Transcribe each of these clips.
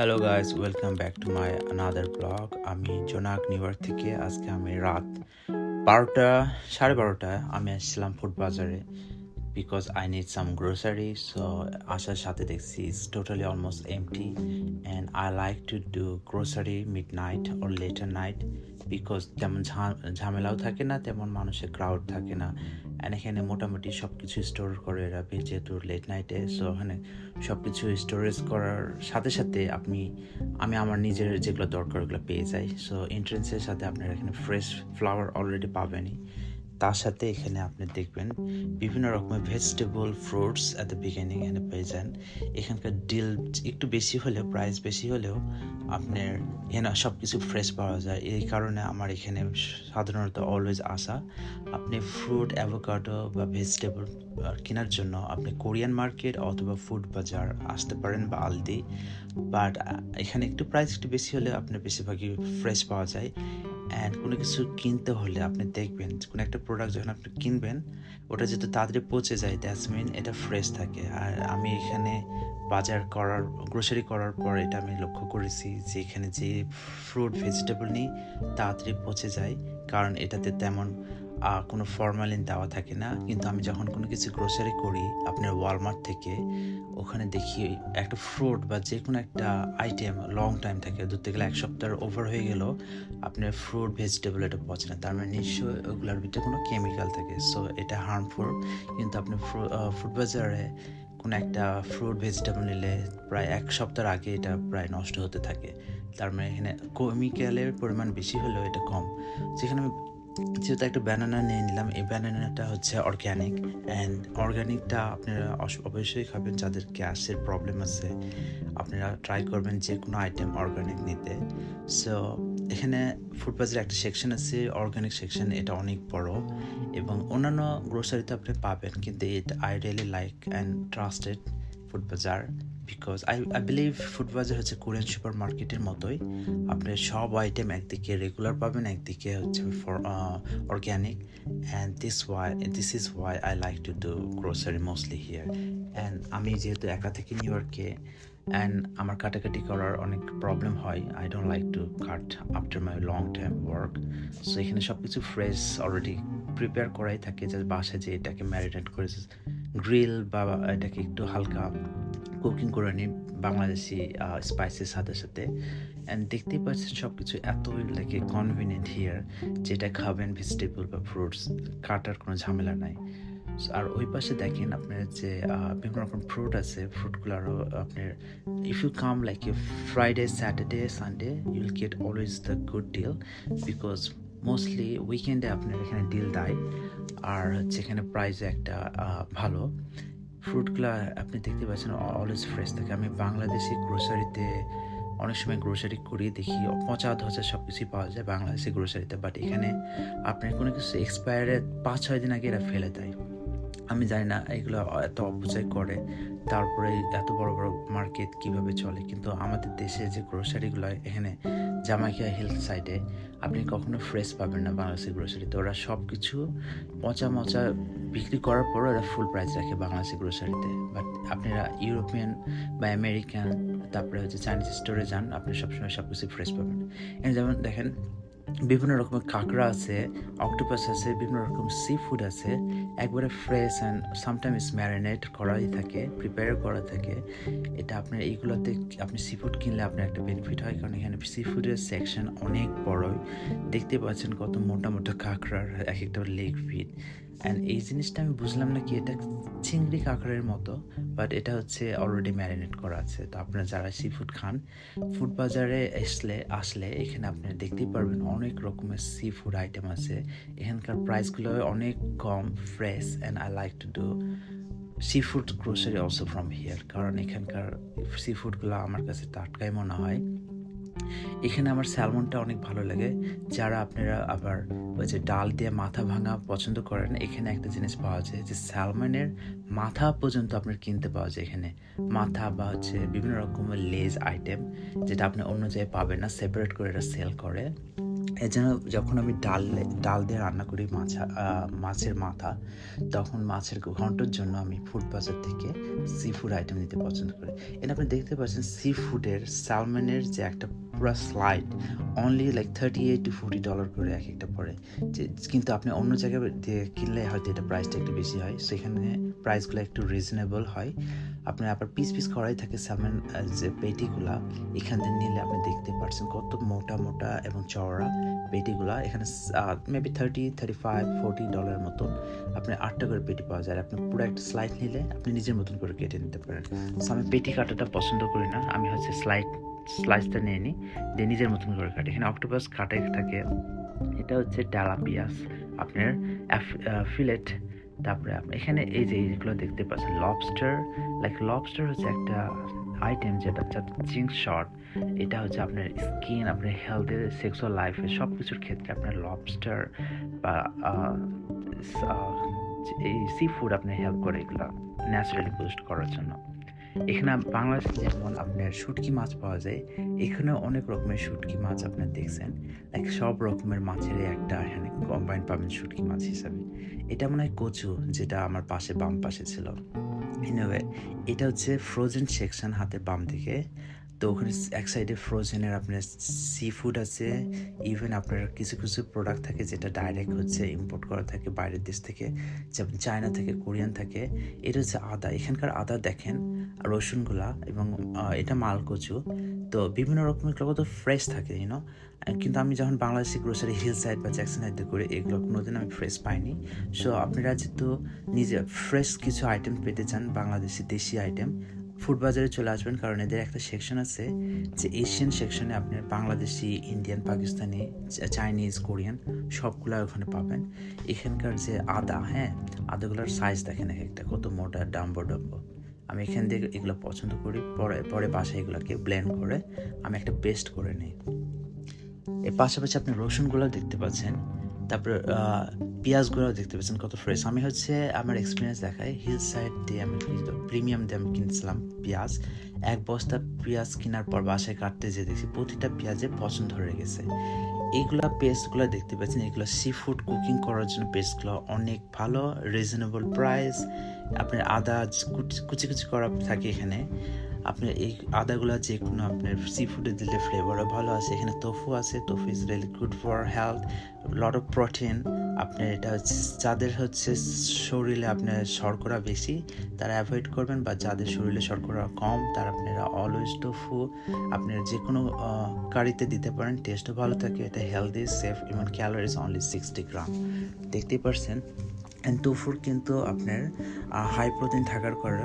Hello guys welcome back to my another blog আমি জোনাক new York থেকে আজকে আমি রাত বারোটা, সাড়ে বারোটায় আমি আসছিলাম ফুড বাজারে because I need some grocery so আসার সাথে দেখছি it's totally almost empty and I like to do grocery mid night or later night because তেমন ঝা- ঝামেলাও থাকে না তেমন মানুষের ক্রাউড থাকে না। অ্যান্ড এখানে মোটামুটি সব কিছু স্টোর করে রাখে যেহেতু লেট নাইটে সো ওখানে সব কিছু স্টোরেজ করার সাথে সাথে আপনি আমি আমার নিজের যেগুলো দরকার ওগুলো পেয়ে যাই। সো এন্ট্রেন্সের সাথে আপনারা এখানে ফ্রেশ ফ্লাওয়ার অলরেডি পাবেনই। তার সাথে এখানে আপনি দেখবেন বিভিন্ন রকমের vegetable fruits at the beginning এখানে পেয়ে যান। এখানকার ডিল একটু বেশি হলেও প্রাইস বেশি হলেও আপনার এখানে সব কিছু ফ্রেশ পাওয়া যায়। এই কারণে আমার এখানে সাধারণত অলওয়েজ আসা। আপনি ফ্রুট অ্যাভোকাডো বা ভেজিটেবল কেনার জন্য আপনি কোরিয়ান মার্কেট অথবা ফুড বাজার আসতে পারেন বা আলদি। বাট এখানে একটু প্রাইস একটু বেশি হলে আপনার বেশিরভাগই ফ্রেশ পাওয়া যায়। অ্যান্ড কোনো কিছু কিনতে হলে আপনি দেখবেন কোনো একটা প্রোডাক্ট যখন আপনি কিনবেন, ওটা যেহেতু তাড়াতাড়ি পচে যায় দ্যাটস মিন এটা ফ্রেশ থাকে। আর আমি এখানে বাজার করার গ্রোসারি করার পর এটা আমি লক্ষ্য করেছি যে এখানে যে ফ্রুট ভেজিটেবল নিই তাড়াতাড়ি পচে যায়, কারণ এটাতে তেমন কোনো ফরমালিন দেওয়া থাকে না। কিন্তু আমি যখন কোনো কিছু গ্রোসারি করি, আপনার ওয়ালমার্ট থেকে, ওখানে দেখি একটা ফ্রুট বা যে কোনো একটা আইটেম লং টাইম থাকে ধরতে গেলে এক সপ্তাহ ওভার হয়ে গেল, আপনার ফ্রুট ভেজিটেবল এটা পচে না। তার মানে নিশ্চয়ই ওগুলোর ভিতরে কোনো কেমিক্যাল থাকে। সো এটা হার্মফুল কিন্তু আপনি ফুড বাজারে কোনো একটা ফ্রুট ভেজিটেবল নিলে প্রায় এক সপ্তাহের আগে এটা প্রায় নষ্ট হতে থাকে। তার মানে এখানে কেমিক্যালের পরিমাণ বেশি হলেও এটা কম। যেখানে আমি যেহেতু একটা ব্যানানা নিয়ে নিলাম, এই ব্যানানাটা হচ্ছে অর্গ্যানিক অ্যান্ড অর্গ্যানিকটা আপনারা অবশ্যই খাবেন যাদের গ্যাসের প্রবলেম আছে। আপনারা ট্রাই করবেন যে কোনো আইটেম অর্গ্যানিক নিতে। সো এখানে বাজারে একটা সেকশন আছে অর্গ্যানিক সেকশন এটা অনেক বড় এবং অন্যান্য গ্রোসারিতে আপনি পাবেন, কিন্তু এটা I like and trusted food bazaar because I I believe food bazaar হচ্ছে কোরিয়ান সুপার মার্কেটের মতোই। আপনি সব আইটেম একদিকে রেগুলার পাবেন, একদিকে হচ্ছে for organic and this why this is why I like to do grocery mostly here and আমি যেহেতু একা থেকে নিউ ইয়র্কে অ্যান্ড আমার কাটাকাটি করার অনেক প্রবলেম হয় I don't like to cut after my long time work so এখানে সব কিছু ফ্রেশ অলরেডি প্রিপেয়ার করাই থাকে যে বাসায় যে এটাকে ম্যারিনেট করে গ্রিল বা এটাকে একটু হালকা কুকিং করে নিই বাংলাদেশি স্পাইসের সাথে সাথে। অ্যান্ড দেখতেই পাচ্ছেন সব কিছু এতই লাগে কনভিনিয়েন্ট হিয়ার যেটা খাবেন ভেজিটেবল বা ফ্রুটস কাটার কোনো ঝামেলা নাই। আর ওই পাশে দেখেন আপনার যে বিভিন্ন রকম ফ্রুট আছে ফ্রুটগুলো আরও আপনার if you come like a Friday Saturday Sunday you will get always the good deal because mostly উইকেন্ডে আপনার এখানে ডিল দেয়। আর হচ্ছে এখানে প্রাইস একটা ভালো। ফ্রুটগুলো আপনি দেখতে পাচ্ছেন অলওয়েজ ফ্রেশ থাকে। আমি বাংলাদেশি গ্রোসারিতে অনেক সময় গ্রোসারি করি, দেখি পচা ধচা সব কিছুই পাওয়া যায় বাংলাদেশি গ্রোসারিতে বাট এখানে আপনার কোনো কিছু এক্সপায়ারের পাঁচ ছয় দিন আগে এরা ফেলে দেয়। আমি জানি না এগুলো এত অপচয় করে, তারপরে এত বড় বড় মার্কেট কীভাবে চলে, কিন্তু আমাদের দেশে যে গ্রোসারিগুলো এখানে জামাইকিয়া হেলথ সাইডে আপনি কখনো ফ্রেশ পাবেন না বাংলাদেশের গ্রোসারিতে ওরা সব কিছু পচা মচা বিক্রি করার পর ওরা ফুল প্রাইস রাখে বাংলাদেশি গ্রোসারিতে বাট আপনারা ইউরোপিয়ান বা আমেরিকান তারপরে হচ্ছে চাইনিজ স্টোরে যান, আপনি সবসময় সব কিছু ফ্রেশ পাবেন যেমন দেখেন বিভিন্ন রকমের কাঁকড়া আছে অক্টোপাস আছে, বিভিন্ন রকম সি ফুড আছে। একবারে ফ্রেশ অ্যান্ড সামটাইমস ম্যারিনেট করাই থাকে প্রিপেয়ার করা থাকে। এটা আপনার এইগুলোতে আপনি সি ফুড কিনলে আপনার একটা বেনিফিট হয়, কারণ এখানে সি ফুডের সেকশন অনেক বড়ই দেখতে পাচ্ছেন কত মোটা মোটা কাঁকড়ার এক একটা লেগ ফিট অ্যান্ড এই জিনিসটা আমি বুঝলাম না কি এটা চিংড়ি কাঁকড়ের মতো বাট এটা হচ্ছে অলরেডি ম্যারিনেট করা আছে। তো আপনারা যারা সি ফুড খান ফুড বাজারে আসলে আসলে এখানে আপনি দেখতেই পারবেন অনেক রকমের সি ফুড আইটেম আছে। এখানকার প্রাইসগুলো অনেক কম fresh and I like to do sea food grocery also from here কারণ এখানকার সি ফুডগুলো আমার কাছে টাটকাই মনে হয়। এখানে আমার স্যালমনটা অনেক ভালো লাগে। যারা আপনারা আবার ওই যে ডাল দিয়ে মাথা ভাঙা পছন্দ করেন, এখানে একটা জিনিস পাওয়া যায় যে স্যালমনের মাথা পর্যন্ত আপনার কিনতে পাওয়া যায় এখানে। মাথা বা হচ্ছে বিভিন্ন রকমের লেজ আইটেম যেটা আপনি অন্য জায়গায় পাবেন না সেপারেট করে এটা সেল করে। জন্য যখন আমি ডাল ডাল দিয়ে রান্না করি মাছ মাছের মাথা, তখন মাছের ঘন্টর জন্য আমি ফুড বাজার থেকে সি ফুড আইটেম নিতে পছন্দ করি। এখানে আপনি দেখতে পাচ্ছেন সি ফুডের স্যালমনের যে একটা পুরো slide only like thirty eight to forty dollar করে এক একটা পড়ে যে, কিন্তু আপনি অন্য জায়গায় কিনলে হয়তো এটা প্রাইসটা একটু বেশি হয়। সেখানে প্রাইসগুলো একটু রিজনেবল হয়। আপনার আবার পিস পিস করাই থাকে স্যালমন যে পেটিগুলা, এখান থেকে নিলে আপনি দেখতে পাচ্ছেন কত মোটা মোটা এবং চওড়া পেটিগুলা। এখানে maybe thirty thirty five forty dollar মতন আপনি আটটা করে পেটি পাওয়া যায়। আপনি পুরো একটা স্লাইড নিলে আপনি নিজের মতন করে কেটে নিতে পারেন। আমি পেটি কাটাটা পছন্দ করি না। আমি হচ্ছে স্লাইড স্লাইসটা নিয়ে নিই দিয়ে নিজের মতন করে কাটি। এখানে অক্টোপাস কাটাই থাকে। এটা হচ্ছে ডালাপিয়াস, আপনার ফিলেট তারপরে আপনি এখানে এই যে এইগুলো দেখতে পাচ্ছেন লবস্টার লাইক লবস্টার হচ্ছে একটা আইটেম যেটা জিঙ্ক শর্ট এটা হচ্ছে আপনার স্কিন আপনার হেলথে সেক্সুয়াল লাইফে সব কিছুর ক্ষেত্রে আপনার লবস্টার বা এই সি ফুড আপনার হেল্প করে এগুলো ন্যাচারালি বুস্ট করার জন্য। এখানে বাংলাদেশে যেমন আপনার শুটকি মাছ পাওয়া যায় এখানে অনেক রকমের শুটকি মাছ আপনার দেখছেন। লাইক সব রকমের মাছেরই একটা এখানে কম্বাইন পাবেন শুটকি মাছ হিসাবে। এটা মনে হয় কচু, যেটা আমার পাশে বাম পাশে ছিল। এটা হচ্ছে ফ্রোজেন সেকশন হাতে বাম দিকে। তো ওখানে এক সাইডে ফ্রোজেনের আপনার সি ফুড আছে ইভেন আপনার কিছু কিছু প্রোডাক্ট থাকে যেটা ডাইরেক্ট হচ্ছে ইম্পোর্ট করা থাকে বাইরের দেশ থেকে, যেমন চায়না থেকে কোরিয়ান থাকে, এটা হচ্ছে আদা। এখানকার আদা দেখেন, রসুনগুলা এবং এটা মালকচু। তো বিভিন্ন রকমের কত ফ্রেশ থাকে ইউনো কিন্তু আমি যখন বাংলাদেশি গ্রোসারি হিল সাইড বা জ্যাকসন হাইডে করি এগুলো কোনোদিন আমি ফ্রেশ পাইনি। সো আপনারা যেহেতু নিজে ফ্রেশ কিছু আইটেম পেতে চান, বাংলাদেশি দেশি আইটেম ফুড বাজারে চলে আসবেন, কারণ এদের একটা সেকশন আছে যে এশিয়ান সেকশনে আপনার Bangladeshi Indian Pakistani Chinese Korean সবগুলো ওখানে পাবেন। এখানকার যে আদা হ্যাঁ আদাগুলোর সাইজ দেখেন এক একটা, কত মোটা, ডাম্বো ডাম্বো। আমি এখান থেকে এগুলো পছন্দ করি, পরে পরে বাসায় এগুলোকে ব্লেন্ড করে আমি একটা পেস্ট করে নিই। এর পাশাপাশি আপনি রসুনগুলো দেখতে পাচ্ছেন। তারপর আহ, পেঁয়াজগুলো দেখতে পাচ্ছেন কত ফ্রেশ আমি হচ্ছে আমার এক্সপিরিয়েন্স দেখাই হিল সাইড দিয়ে আমি প্রিমিয়াম দিয়ে আমি কিনছিলাম পেঁয়াজ। এক বস্তা পেঁয়াজ কেনার পর বাসায় কাটতে যে দেখছি প্রতিটা পেঁয়াজে পছন্দ হয়ে গেছে। এইগুলা পেস্টগুলো দেখতে পাচ্ছেন এগুলো সি ফুড কুকিং করার জন্য পেস্টগুলো অনেক ভালো রিজনেবল প্রাইস আপনার আদা কুচি কুচি করা থাকে এখানে। আপনার এই আদাগুলো যে কোনো আপনার সি ফুডে দিলে ফ্লেভারও ভালো আছে। এখানে তোফু আছে। Tofu is really good for health lot of protein আপনার এটা হচ্ছে, যাদের হচ্ছে শরীরে আপনার শর্করা বেশি, তারা অ্যাভয়েড করবেন বা যাদের শরীরে শর্করা কম, তারা আপনারা অলওয়েজ টোফু আপনার যে কোনো কারিতে দিতে পারেন টেস্টও ভালো থাকে। এটা healthy safe even calories only sixty gram দেখতেই পারছেন? টোফুর কিন্তু আপনার হাই প্রোটিন থাকার করে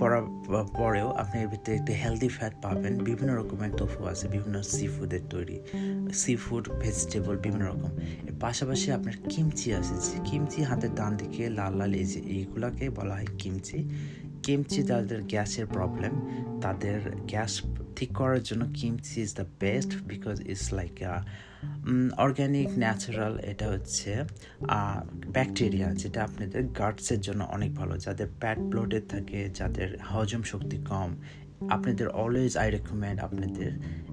পরা- পরেও আপনি এর ভিতরে একটা হেলদি ফ্যাট পাবেন। বিভিন্ন রকমের টোফু আছে, বিভিন্ন সি ফুডের তৈরি সি ফুড ভেজিটেবল বিভিন্ন রকম। এর পাশাপাশি আপনার কিমচি আছে কিমচি হাতের ডান দিকে লাল লাল এই যে এইগুলাকে বলা হয় কিমচি কিমচি যাদের গ্যাসের প্রবলেম তাদের গ্যাস ঠিক করার জন্য kimchi is the best because it's like organic natural এটা হচ্ছে ব্যাকটেরিয়া যেটা আপনাদের গার্ডসের জন্য অনেক ভালো, যাদের প্যাট ব্লোডেড থাকে, যাদের হজম শক্তি কম, আপনাদের অলওয়েজ আই রেকমেন্ড আপনাদের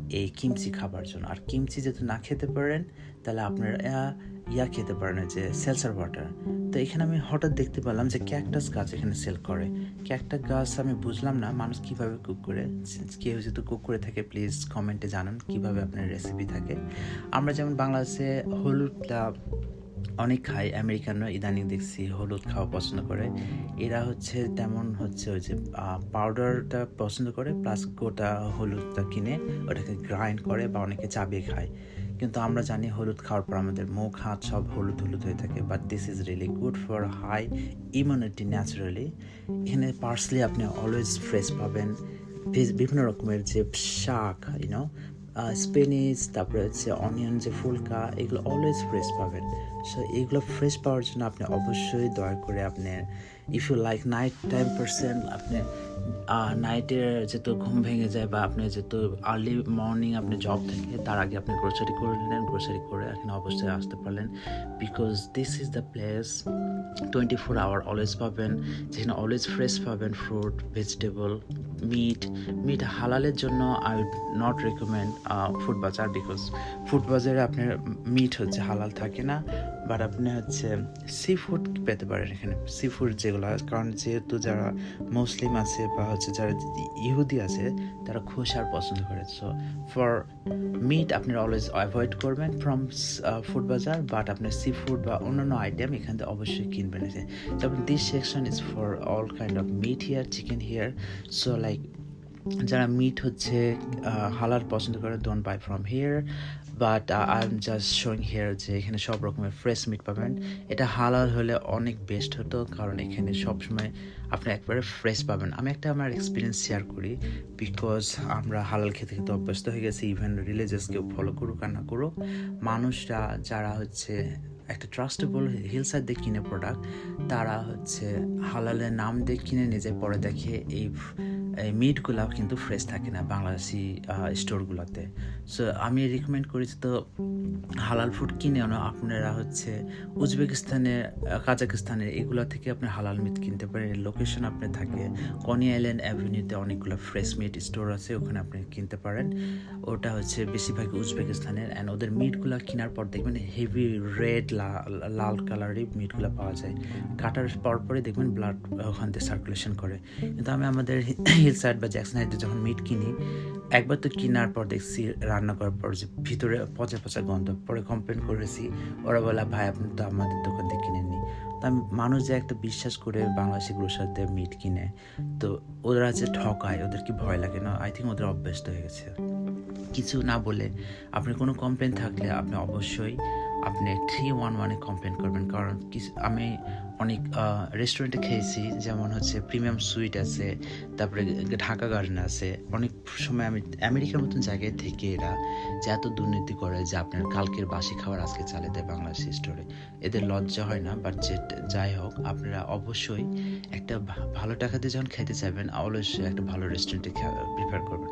এই কিমচি খাবার জন্য। আর কিমচি যদি না খেতে পারেন, তাহলে আপনার ইয়া খেতে পারে না যে সেলসার ওয়াটার তো এখানে আমি হঠাৎ দেখতে পেলাম যে ক্যাকটাস গাছ এখানে সেল করে। ক্যাকটাস গাছ আমি বুঝলাম না মানুষ কীভাবে কুক করে। কেউ যদি কুক করে থাকে প্লিজ কমেন্টে জানান কীভাবে আপনার রেসিপি থাকে। আমরা যেমন বাংলাদেশে হলুদটা অনেক খাই, আমেরিকানরা ইদানিং দেখছি হলুদ খাওয়া পছন্দ করে। এরা হচ্ছে তেমন হচ্ছে ওই যে পাউডারটা পছন্দ করে প্লাস গোটা হলুদটা কিনে ওটাকে গ্রাইন্ড করে বা অনেকে চাবিয়ে খায়। কিন্তু আমরা জানি হলুদ খাওয়ার পর আমাদের মুখ, হাত সব হলুদ হলুদ হয়ে থাকে but this is really good for high immunity naturally এখানে পার্সলি আপনি অলওয়েজ ফ্রেশ পাবেন। বিভিন্ন রকমের যে শাক ইউনো স্পেনিস তারপরে হচ্ছে অনিয়ন যে ফুলকা, এগুলো অলওয়েজ ফ্রেশ পাবেন। সো এগুলো ফ্রেশ পাওয়ার জন্য আপনি অবশ্যই দয়া করে আপনার if you like night time person আপনি নাইটের যেহেতু ঘুম ভেঙে যায় বা আপনি যেহেতু আর্লি মর্নিং আপনি জব থেকে, তার আগে আপনি গ্রোসারি করে নিলেন গ্রোসারি করে এখানে অবশ্যই আসতে পারলেন। Because this is the place twenty four hour always পাবেন, যেখানে অলওয়েজ ফ্রেশ পাবেন ফ্রুট ভেজিটেবল মিট মিট হালালের জন্য I would not recommend food bazaar because food বাজারে আপনার মিট হচ্ছে হালাল থাকে না। বাট আপনি হচ্ছে সি ফুড পেতে পারেন এখানে সি ফুড যেগুলো, কারণ যেহেতু যারা মুসলিম আছে বা হচ্ছে যারা ইহুদি আছে, তারা খোসার পছন্দ করে। সো ফর মিট আপনি অলওয়েজ অ্যাভয়েড করবেন ফ্রম ফুড বাজার বাট আপনার সি ফুড বা অন্যান্য আইটেম এখান থেকে অবশ্যই কিনবেন। এসে তবে this section is for all kind of meat here chicken here so like যারা মিট হচ্ছে হালাল পছন্দ করে don't buy from here but I just showing here যে এখানে সব রকমের ফ্রেশ মিট পাবেন। এটা হালাল হলে অনেক বেস্ট হতো, কারণ এখানে সবসময় আপনি একবারে ফ্রেশ পাবেন। আমি একটা আমার এক্সপিরিয়েন্স শেয়ার করি বিকজ আমরা হালাল খেতে খেতে অভ্যস্ত হয়ে গেছি ইভেন রিলিজিয়াস কেউ ফলো করুক আর না করুক। মানুষরা যারা হচ্ছে একটা ট্রাস্টেবল হিল সাইড দিয়ে কিনে প্রোডাক্ট তারা হচ্ছে হালালের নাম দিয়ে কিনে নিজে পরে দেখে এই এই মিটগুলো কিন্তু ফ্রেশ থাকে না বাংলাদেশি স্টোরগুলোতে সো আমি রিকমেন্ড করেছি তো হালাল ফুড কিনে আপনারা হচ্ছে উজবেকিস্তানের কাজাকিস্তানের এগুলো থেকে আপনি হালাল মিট কিনতে পারেন। লোকেশন আপনি থাকে কনি আইল্যান্ড অ্যাভিনিউতে অনেকগুলো ফ্রেশ মিট স্টোর আছে, ওখানে আপনি কিনতে পারেন। ওটা হচ্ছে বেশিরভাগ উজবেকিস্তানের অ্যান্ড ওদের মিটগুলো কেনার পর দেখবেন হেভি রেড লাল কালারই মিটগুলো পাওয়া যায়। কাটার পর পরে দেখবেন ব্লাড ওখান থেকে সার্কুলেশন করে। কিন্তু আমি আমাদের হিল সাইড বা জ্যাকসন হাইটে যখন মিট কিনি, একবার তো কেনার পর দেখছি, রান্না করার পর যে ভিতরে পচা পচা গন্ধ, পরে কমপ্লেন করেছি, ওরা বলে, ভাই, আপনি তো আমাদের দোকান থেকে কিনেননি। তো আমি, মানুষ যে একটা বিশ্বাস করে বাংলাদেশি গ্রোসারদের মিট কিনে, তো ওরা যে ঠকায়, ওদের কি ভয় লাগে না? আই থিঙ্ক ওদের অভ্যস্ত হয়ে গেছে। কিছু না বলে আপনার কোনো কমপ্লেন থাকলে আপনি অবশ্যই, আপনি থ্রি ওয়ান ওয়ানে কমপ্লেন করবেন। কারণ কিছু, আমি অনেক রেস্টুরেন্টে খেয়েছি, যেমন হচ্ছে প্রিমিয়াম সুইট আছে, তারপরে ঢাকা গার্ডেন আছে। অনেক সময় আমি, আমেরিকার মতন জায়গায় থেকে এরা যে এত দুর্নীতি করে যে আপনার কালকের বাসি খাবার আজকে চালে দেয় বাংলাদেশ স্টোরে এদের লজ্জা হয় না বাট যে, যাই হোক, আপনারা অবশ্যই একটা ভালো টাকা দিয়ে যখন খেতে চাইবেন অবশ্যই একটা ভালো রেস্টুরেন্টে প্রিফার করবেন।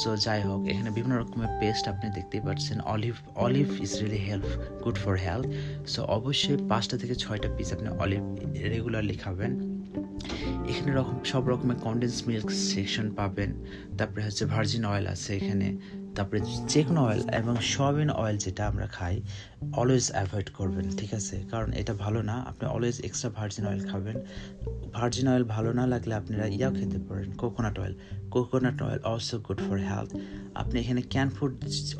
সো যাই হোক, এখানে বিভিন্ন রকমের পেস্ট আপনি দেখতেই পাচ্ছেন। Olive olive is really help good for health so অবশ্যই পাঁচটা থেকে ছয়টা পিস আপনি অলিভ রেগুলারলি খাবেন এখানে রকম, সব রকমের কন্ডেন্স মিল্ক সেকশন পাবেন। তারপরে হচ্ছে ভার্জিন অয়েল আছে এখানে। তারপরে যে কোনো অয়েল এবং সয়াবিন অয়েল যেটা আমরা খাই অলওয়েজ অ্যাভয়েড করবেন, ঠিক আছে? কারণ এটা ভালো না, আপনি অলওয়েজ এক্সট্রা ভার্জিন অয়েল খাবেন। ভার্জিন অয়েল ভালো না লাগলে আপনারা ইয়াও খেতে পারেন coconut oil coconut oil also good for health আপনি এখানে ক্যান ফুড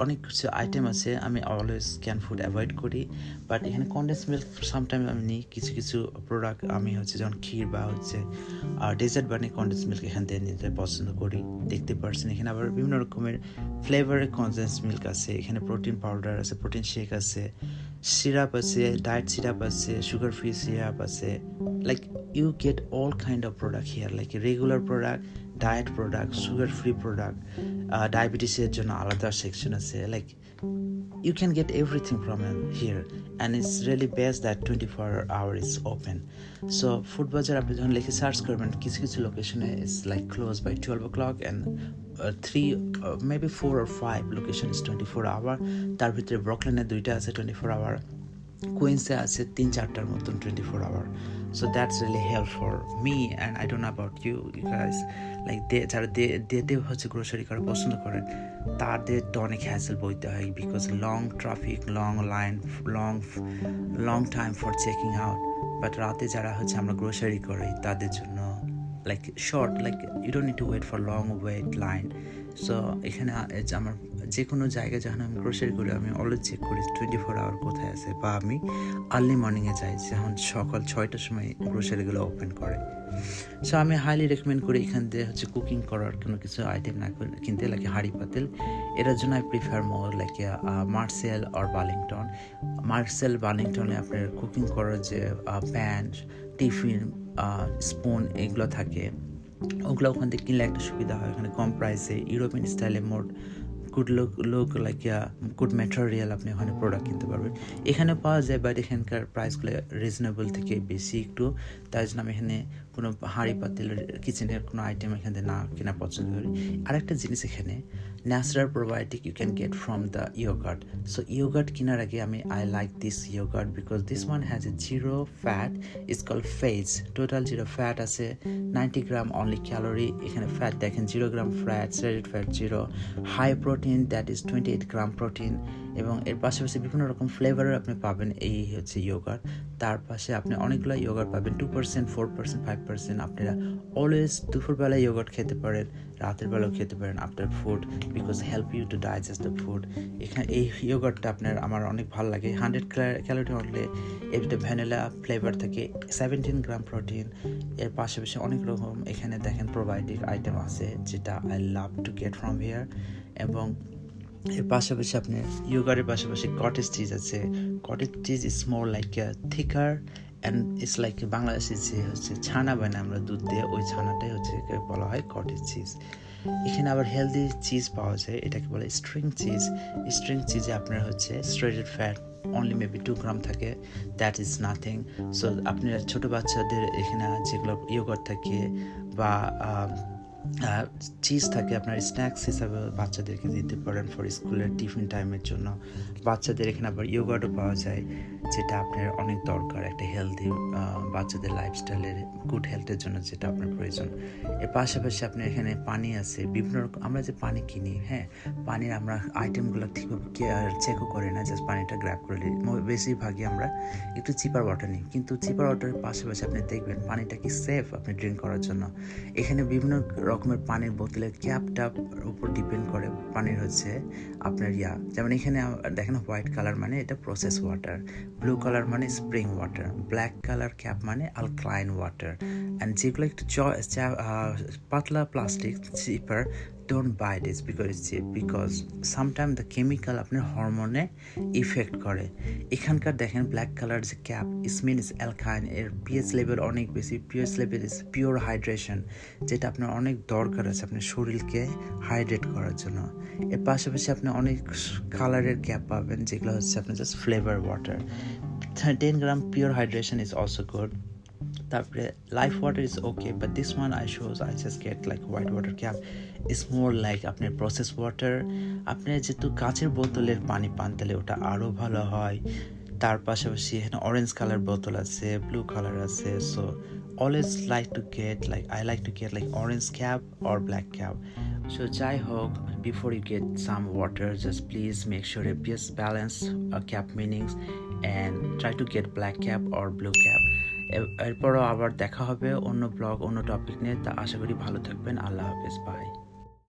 অনেক কিছু আইটেম আছে, আমি অলওয়েজ ক্যান ফুড অ্যাভয়েড করি। বাট এখানে কন্ডেন্স মিল্ক সামটাইম আমি নিই, কিছু কিছু প্রোডাক্ট আমি হচ্ছে যেমন ক্ষীর বা হচ্ছে আর ডেজার্ট বানিয়ে কন্ডেন্স মিল্ক এখান থেকে নিতে পছন্দ করি। দেখতে পারছেন, এখানে আবার বিভিন্ন রকমের ফ্লেভারের কন্ডেন্স মিল্ক আছে, এখানে প্রোটিন পাউডার আছে প্রোটিন শেক আছে সিরাপ আছে ডায়েট সিরাপ আছে সুগার ফ্রি সিরাপ আছে like you get all kind of product here like regular product diet product sugar free product ডায়াবেটিসের জন্য আলাদা সেকশন আছে। Like you can get everything from here, and it's really best that 24 hour is open. So, food bazaar আপনি যখন লিখে search করবেন, কিছু কিছু লোকেশনে is like close by twelve o'clock and three maybe four R five location is twenty four hour তার ভিতরে ব্রকলেনে দুইটা আছে টোয়েন্টি ফোর আওয়ার কুইন্সে আছে তিন চারটার মতন twenty four hour so that's really help for me and I don't about you guys like they যারা they দে হচ্ছে গ্রোসারি করা, পছন্দ করেন তাদের তো অনেক হ্যাসেল বইতে হয় because long traffic long line long long time for checking out but রাতে যারা হচ্ছে আমরা গ্রোসারি করি, তাদের জন্য like short like you don't need to wait for long wait line so এখানে আমার যে কোনো জায়গায় যখন আমি গ্রোসারি করি, আমি অলওয়েজ চেক করি টোয়েন্টি ফোর আওয়ার কোথায় আছে, বা আমি আর্লি মর্নিংয়ে যাই, যখন সকাল ছয়টার সময় গ্রোসারিগুলো ওপেন করে। সো আমি হাইলি রেকমেন্ড করি এখান থেকে হচ্ছে কুকিং করার কোনো কিছু আইটেম না কিনতে লাগে হাঁড়ি পাতিল। এটার জন্য I prefer more like Marshalls R Burlington Marshalls বালিংটনে আপনার কুকিং করার যে প্যান টিফিন স্পুন এগুলো থাকে, ওগুলো ওখান থেকে কিনলে একটা সুবিধা হয়। ওখানে কম প্রাইসে ইউরোপিয়ান স্টাইলে মোট good look look like good material আপনি ওখানে প্রোডাক্ট কিনতে পারবেন। এখানে পাওয়া যায় বাট এখানকার প্রাইসগুলো রিজনেবল থেকে বেশি। একটু তাই জন্য আমি এখানে কোনো হাঁড়ি পাতিলের কিচেনের কোনো আইটেম এখানে না কেনা পছন্দ করি। আরেকটা জিনিস এখানে natural probiotic you can get from the yogurt so yogurt কেনার আগে আমি I like this yogurt because this one has a zero fat is call Fage total zero fat আছে নাইনটি গ্রাম অনলি ক্যালোরি এখানে fat দেখেন zero gram fat saturated fat zero high protein that is twenty eight gram protein এবং এর পাশাপাশি বিভিন্ন রকম ফ্লেভারের আপনি পাবেন, এই হচ্ছে ইয়োগার তার পাশে আপনি অনেকগুলো ইয়োগার পাবেন two percent four percent five percent আপনারা অলওয়েজ দুপুরবেলায় ইয়োগার্ট খেতে পারেন, রাতের বেলাও খেতে পারেন after food because help you to digest the food এখানে এই ইয়োগার্টটা আপনার আমার অনেক ভালো লাগে। হান্ড্রেড ক্যালোরি হলে এতে ভ্যানিলা ফ্লেভার থাকে সেভেন্টিন গ্রাম প্রোটিন এর পাশাপাশি অনেক রকম এখানে দেখেন প্রোবায়োটিক আইটেম আছে যেটা I love to get from here এবং এর পাশাপাশি আপনার ইয়োগারের পাশাপাশি কটেজ চিজ আছে। Cottage cheese is more like thicker and it's like বাংলাদেশে যে হচ্ছে ছানা বানায় আমরা দুধ দিয়ে ওই ছানাটাই হচ্ছে বলা হয় কটেজ চিজ এখানে আবার হেলদি চিজ পাওয়া যায় এটাকে বলে স্ট্রিং চিজ স্ট্রিং চিজে আপনার হচ্ছে saturated fat only maybe two gram থাকে দ্যাট ইজ নাথিং সো আপনার ছোটো বাচ্চাদের এখানে যেগুলো ইয়োগার থাকে বা চিজ থাকে আপনার স্ন্যাক্স হিসাবে বাচ্চাদেরকে দিতে পারেন ফর স্কুলের টিফিন টাইমের জন্য। বাচ্চাদের এখানে আবার ইয়োগার্টও পাওয়া যায়, যেটা আপনার অনেক দরকার, একটা হেলদি বাচ্চাদের লাইফস্টাইলের গুড হেলথের জন্য যেটা আপনার প্রয়োজন। এর পাশাপাশি আপনার এখানে পানি আছে, বিভিন্ন রকম আমরা যে পানি কিনি হ্যাঁ পানির আমরা আইটেমগুলো ঠিকভাবে চেকও করি না জাস্ট পানিটা গ্র্যাপ করে নিই। বেশিরভাগই আমরা একটু চিপার ওয়াটার নিই। কিন্তু চিপার ওয়াটারের পাশাপাশি আপনি দেখবেন পানিটা কি সেফ আপনি ড্রিঙ্ক করার জন্য। এখানে বিভিন্ন রকমের পানির বোতলের ক্যাপটা উপর ডিপেন্ড করে পানির হচ্ছে আপনার ইয়া, যেমন এখানে দেখেন হোয়াইট কালার মানে এটা প্রসেস ওয়াটার ব্লু কালার মানে spring water black colour cap মানে আলক্লাইন ওয়াটার অ্যান্ড যেগুলো একটু পাতলা plastic cheaper don't buy this because it's cheap because sometime the chemical আপনার হরমোনে ইফেক্ট করে। এখানকার দেখেন ব্ল্যাক কালার যে ক্যাপ ইস মিন ইস অ্যালকাইন এর পিএইচ লেভেল অনেক বেশি। PH level is pure hydration যেটা আপনার অনেক দরকার আছে আপনার শরীরকে হাইড্রেট করার জন্য। এর পাশাপাশি আপনি অনেক কালারের ক্যাপ পাবেন, যেগুলো হচ্ছে আপনার just flavour water ten gram pure hydration is also good তারপরে life water is okay but this one I shows I just get like white water cap is more like আপনার প্রসেস ওয়াটার আপনি যেহেতু কাঁচের বোতলের পানি পান, তাহলে ওটা আরও ভালো হয়। তার পাশাপাশি এখানে অরেঞ্জ কালার বোতল আছে ব্লু কালার আছে so always like to get like I like to get like orange cab or black cab so যাই হোক, before you get some water just please make you just balance a cap meanings, and try to get black cap or blue cap. এরপরও আবার দেখা হবে অন্য blog অন্য topic নিয়ে। তা আশা করি ভালো থাকবেন। আল্লাহ হাফেজ বাই